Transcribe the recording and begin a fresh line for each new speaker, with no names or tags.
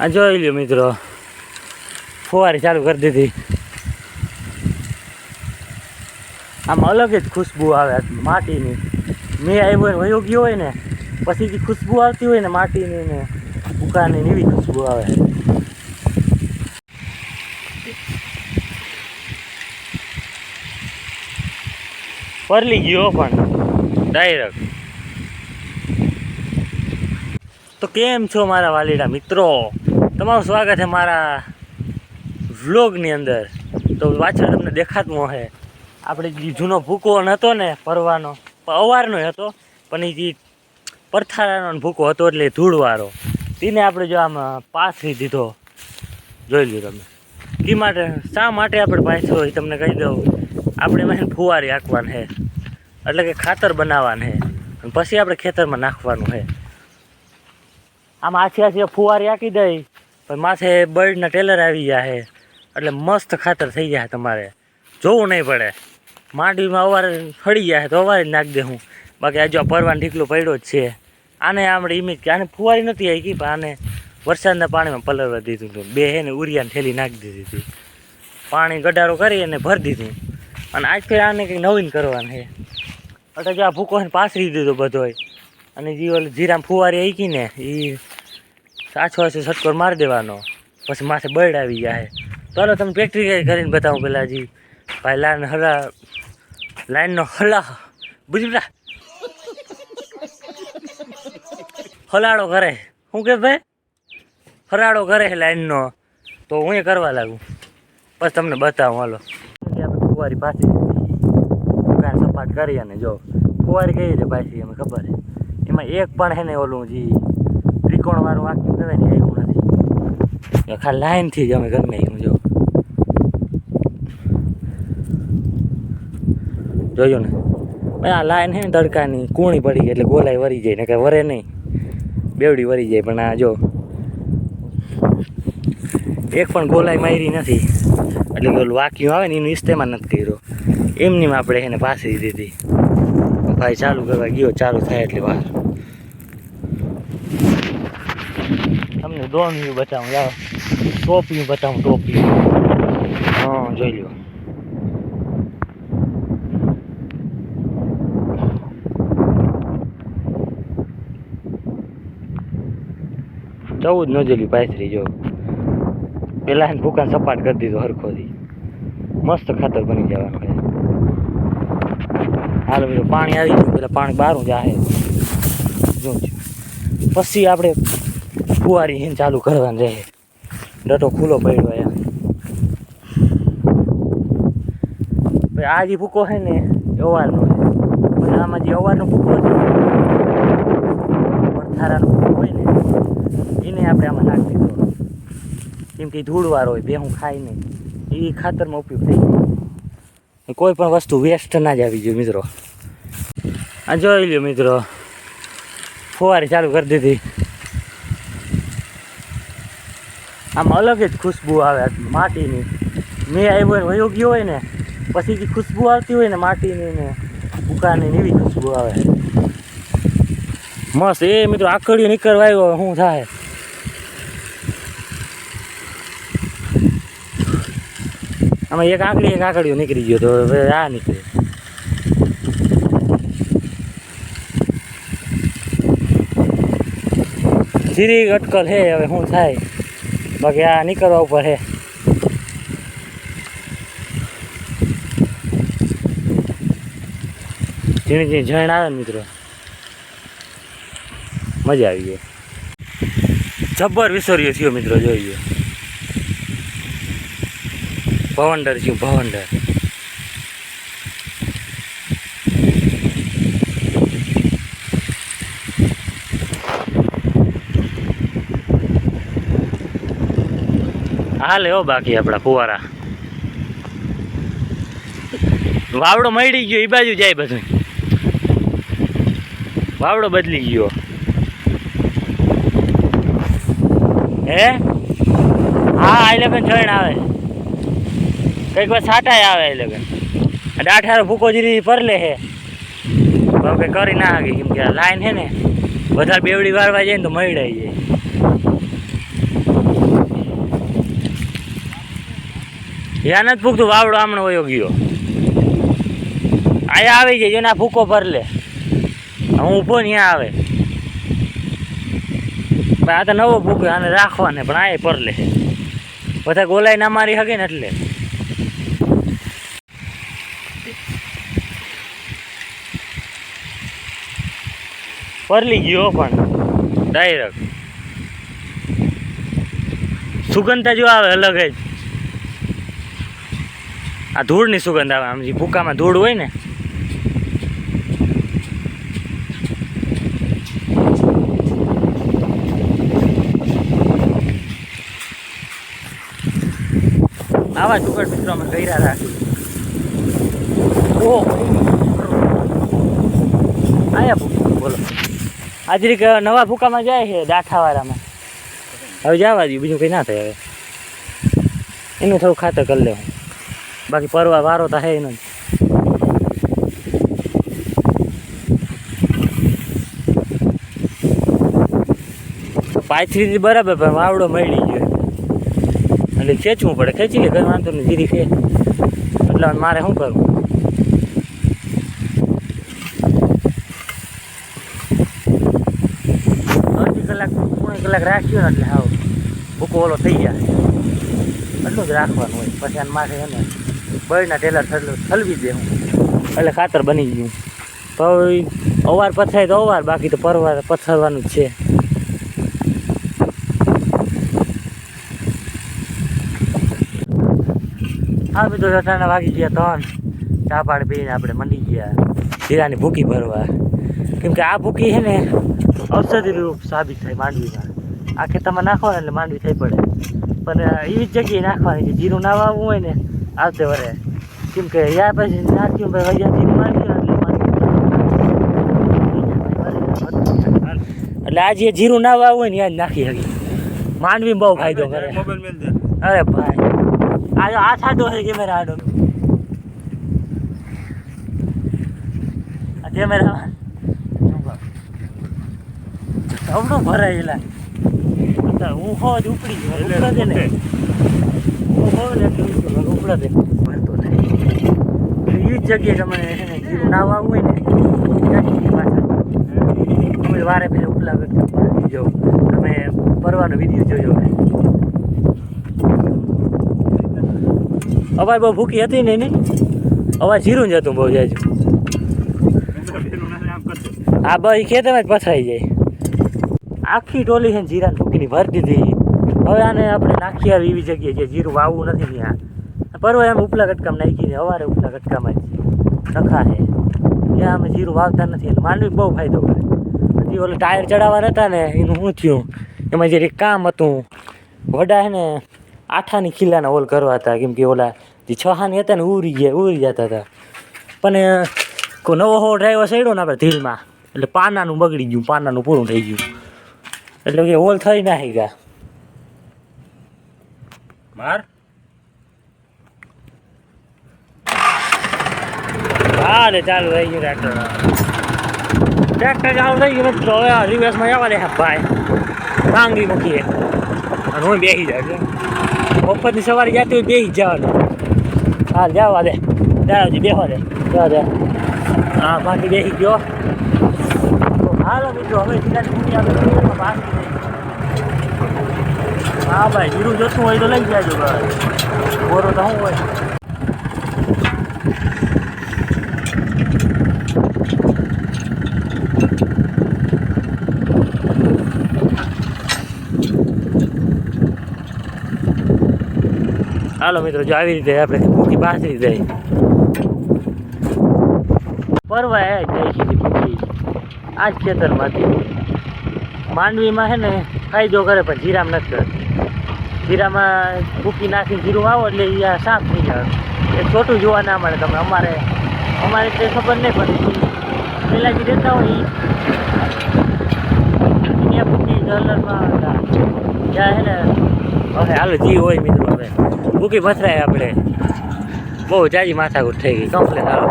આ જોઈ લ્યો મિત્રો. ફુવારી ચાલુ કરી દીધી. આમ અલગ જ ખુશ્બુ આવે માટીની. મેં આવ્યો ને વયો ગયો હોય ને, પછી જે ખુશ્બુ આવતી હોય ને માટીની ને ઉકાની એવી ખુશ્બુ આવે. પરલી ગયો પણ ડાયરેક્ટ તો કેમ છો મારા વાલીડા મિત્રો? તમારું સ્વાગત છે મારા વ્લોગની અંદર. તો પાછળ તમને દેખાતું હશે. આપણે જે જૂનો ભૂકો નહોતો ને પરવાનો અવારનો હતો. પણ એ જે પરથારાનો ભૂકો હતો એટલે ધૂળવાળો તેને આપણે જો આમ પાથરી દીધો. જોઈ લીધો તમે. એ માટે, શા માટે આપણે પાછો એ તમને કહી દઉં. આપણે એમાં ફુવારી આંકવાનું છે. એટલે કે ખાતર બનાવવાનું છે. અને પછી આપણે ખેતરમાં નાખવાનું છે. આમ આછી આછી ફુવારી આંકી દઈ. પણ માથે બર્ડના ટેલર આવી ગયા છે. એટલે મસ્ત ખાતર થઈ જાય તમારે. જોવું નહીં પડે. માંડવીમાં અવારે ફળી ગયા છે તો અવારે જ નાખી દે હું. બાકી આ જો આ પરવાનો ઢીકલો પડ્યો જ છે. આને આપણે ઇમેજ કે આને ફુવારી નથી આવી ગઈ પણ આને વરસાદના પાણીમાં પલળવા દીધું હતું. બે હે ને ઉરિયાને થેલી નાખી દીધી હતી. પાણી ગડારો કરી અને ભરી દીધું. અને આજ ફેર આને કંઈક નવીન કરવાનું છે. એટલે જો આ ભૂકો પાથરી દીધો બધોય. અને જે ઓલું જીરામ ફુવારી આવી ને એ સાચો હશે સટકોર મારી દેવાનો. પછી માથે બર્ડ આવી જાય. ચાલો, તમે પ્રેક્ટિકલ કરીને બતાવું પેલા જી. ભાઈ લાઈન હલા લાઈનનો હલા. બુજરા હલાડો કરે. શું કે ભાઈ? હરાડો કરે લાઈનનો. તો હું એ કરવા લાગુ. પછી તમને બતાવું, હાલો. આપણે ફુવારી પાછી દુકાન સપાટ કરી અને જો. ફુવારી કઈ રીતે પાછી અમે ખબર છે? એમાં એક પણ છે ને ઓલું જે ત્રિકોણ વાળું આખું કહેવાય ને એવું નથી ખાલી લાઈનથી જ અમે ગમે નાખ્યું જો. જોયું ને. આ લાઈન હે ને તડકાની, કૂણી પડી એટલે ગોલાઈ વરી જાય ને કાંઈ વરે નહીં. બેવડી વરી જાય, પણ આ જો. એક પણ ગોલાઈ મારી નથી. એટલે પેલું વાક્યું આવે ને, એનું ઇસ્તેમાલ નથી કર્યો. એમની આપણે એને પાસરી દીધી. ભાઈ ચાલુ કરવા ગયો, ચાલુ થાય એટલે વાર. તમને દોણિયું બતાવું લાવો ટોપિયું બતાવું ટોપિયું હા, જોઈ લો ચૌદ નોજેલી પાથરી, જો. પેલા એને ભૂકાન સપાટ કરી દીધો હરખોથી. મસ્ત ખાતર બની જવાનું છે. હાલ પેલું પાણી આવી ગયું પેલા પાણી બહારું જાહે જોજો પછી આપણે ફુવારી હિન ચાલુ કરવાનું રહે. ડટો ખુલ્લો પડ્યો એમ ભાઈ, આ જે ભૂકો છે ને અવારનો આમાં જે અવારનો ભૂકો છે પડથારાનો ભૂકો હોય ને, એને આપણે આમાં નાખી દીધો. કેમ કે ધૂળવાર હોય, બે હું ખાઈ નહીં. એ ખાતરમાં ઉપયોગ થઈ જાય કોઈ પણ વસ્તુ વેસ્ટ ના જ આવી જોઈએ મિત્રો. આ જોઈ લ્યો, મિત્રો. ફુવારી ચાલુ કરી દીધી. આમ અલગ જ ખુશ્બુ આવે માટીની. મેં આવ્યો ને વયો ગયો હોય ને, પછી જે ખુશ્બુ આવતી હોય ને માટીની ને ભૂકાની ને એવી ખુશ્બુ આવે. મસ્ત. એ મિત્રો આકડીઓ નીકળવા આવ્યો શું થાય? આમાં એક આંકડી એક આંકડીઓ નીકળી ગયો તો હવે આ નીકળે. જીરી અટકલ હે, હવે શું થાય? બાકી આ નીકળવા ઉપર હે. ઝીણી ઝીણી જણ આવે ને મિત્રો. મજા આવી ગઈ. જબ્બર વિસર્યો થયો મિત્રો, જોઈ ગયો ભવંડર થયું, ભવંડર. હાલે હો બાકી આપણા ફુવારા. વાવડો મળી ગયો એ બાજુ જાય બધું. વાવડો બદલી ગયો. હે? હા લગન જણ આવે. કંઈક વાર છાટાય આવે એ લગન દાઠારો ભૂકો જીરી પરલે હે. પણ કંઈ કરી ના હાકી કેમ કે લાઈન હે ને, વધારે બેવડી વારવા જાય ને તો મળી જાય. યા નથી ફૂકતું વાવડો આમણો વયો ગયો. આયા આવી જાય જેના ભૂકો ભર લે. હું ઊભો ત્યાં આવે. ભાઈ, આ તો નવો ભૂકો આને રાખવાને, પણ આ પર લે. બધા ગોલાઈ ના મારી શકે ને એટલે. પરલી ગયો પણ ડાયરેક્ટ સુગંધતા જો આવે અલગ જ. આ ધૂળની સુગંધ આવે. આમ જે ભૂકામાં ધૂળ હોય ને. આવા ટુકડ મિત્રો અમે કર્યા રાખી ઓહો. આયા ભૂકા બોલો. આજરીક નવા ભૂકામાં જાય છે દાઠાવાળામાં. હવે જવા દઉં બીજું કંઈ ના થાય હવે. એનું થોડું ખાતર કરી લેવું. બાકી પરવા વારો તો હે નહીં પાથરી બરાબર, પણ વાવડો મળી ગયો. એટલે ખેંચવું પડે. ખેંચી લે, કંઈ વાંધો નહીં, ધીરી ખેંચ. એટલે મારે શું કરવું? અડધી કલાક, પોણી કલાક રાખ્યો ને એટલે હાવ ભૂકો ઓલો થઈ જાય. એટલું જ રાખવાનું હોય. પછી આને માથે ને બળના ટેલર ઠલવી દે હું. એટલે ખાતર બની ગયું. તો અવાર પથરાય તો અવાર, બાકી તો પરવાર પથરવાનું જ છે. હા મિત્રો અટાણા વાગી ગયા ત્રણ. ચા પાણી પીને આપણે મંડી ગયા. જીરાની ભૂકી ભરવા. કેમ કે આ ભૂકી છે ને ઔષધિ રૂપ સાબિત થાય માંડવીમાં. આ ખેતરમાં નાખવાના એટલે માંડવી થઈ પડે. પણ એવી જ જગ્યાએ નાખવાની છે. જીરું ના વાવવું હોય ને આવતે વરે. કેમ કે યા પછી નાખ્યું ભાઈ વૈયા જીરું માંડવી એટલે આજે જીરું ના હોય ને યાદ નાખી શકી માંડવી બહુ ફાયદો કરે. અરે ભાઈ. આ જો આ થાતો છે કેમેરા આડો. આ કેમેરા અવડું ભરાયેલા હું હોજ ઉપડી ગયો. ઉપડા ભરતો જગ્યાએ તમે છે ને ના વારે પહેલાં ઉપલા તમે પરવાનો વીડિયો જોયો અવાજ બહુ ભૂકી હતી ને એની અવાજ જીરું જ હતું બહુ જાજુ આ બધી ખેતરમાં જ પથરાઈ જાય. આખી ટોલી છે જીરાની ભૂકીની ભરી દીધી. હવે આને આપણે નાખી આવી એવી જગ્યાએ જે જીરું વાવવું નથી ત્યાં. પરવા એમ ઉપલા કટકામાં નાખીને સવારે ઉપલા કટકામાં જ. નખા છે ત્યાં અમે જીરું વાવતા નથી, એટલે માંડવી બહુ ફાયદો કરે. હજી ઓલું ટાયર ચડાવવા હતા ને, એનું શું થયું? એમાં જે કામ હતું, વડા છે ને આઠાની ખીલાના ઓલ કરવા હતા, કેમ કે ઓલા જે છહાની હતા ને, ઉરી ગયા, ઉરી જતા હતા. પણ કોઈ નવો હો ડ્રાઈવર સડ્યો ને આપણે ધીલમાં એટલે પાનાનું બગડી ગયું, પાનાનું પૂરું થઈ ગયું. એટલે કે હોલ થઈ નાખી ગયા
માર.
ને ચાલુ થઈ ગયું ટ્રેક્ટર ટ્રેક્ટર ચાલુ થઈ ગયું તો હવે રિવેસમાં જવા દે ભાઈ. માંગી મૂકીએ. અને હું બેસી જાય બપોરની સવારે જતી હોય બેસી જવાનું. હા, જવા દે. જાવજી બેસવા દે. જવા દે. હા, બાકી બેસી ગયો હાલો મિત્રો, હવે સીધા આપણે. હા ભાઈ, જીરું જોતું હોય તો લઈ જાજો ભાઈ. બોરો તો શું હોય. હાલો મિત્રો, જો આવી રીતે આપણે મૂકી બાસરી જાય પરવા જાય ભૂખી આ જ ખેતરમાંથી માંડવીમાં છે ને ફાયદો કરે પણ જીરામ નથી કરતી. જીરામાં ભૂકી નાખી, જીરું આવો એટલે એ સાફ થઈ જાય. એ છોટું જોવા ના મળે તમે. અમારે અમારે તે ખબર નહીં પડતી પહેલાં જે રહેતા હોય એ ભૂકી કલરમાં હતા ત્યાં હે ને, હવે હાલો જી હોય મિત્રો હવે. ભૂકી પથરાય આપણે. બહુ જાજી માથાકૂટ થઈ ગઈ. કમ્પ્લેન હાલો.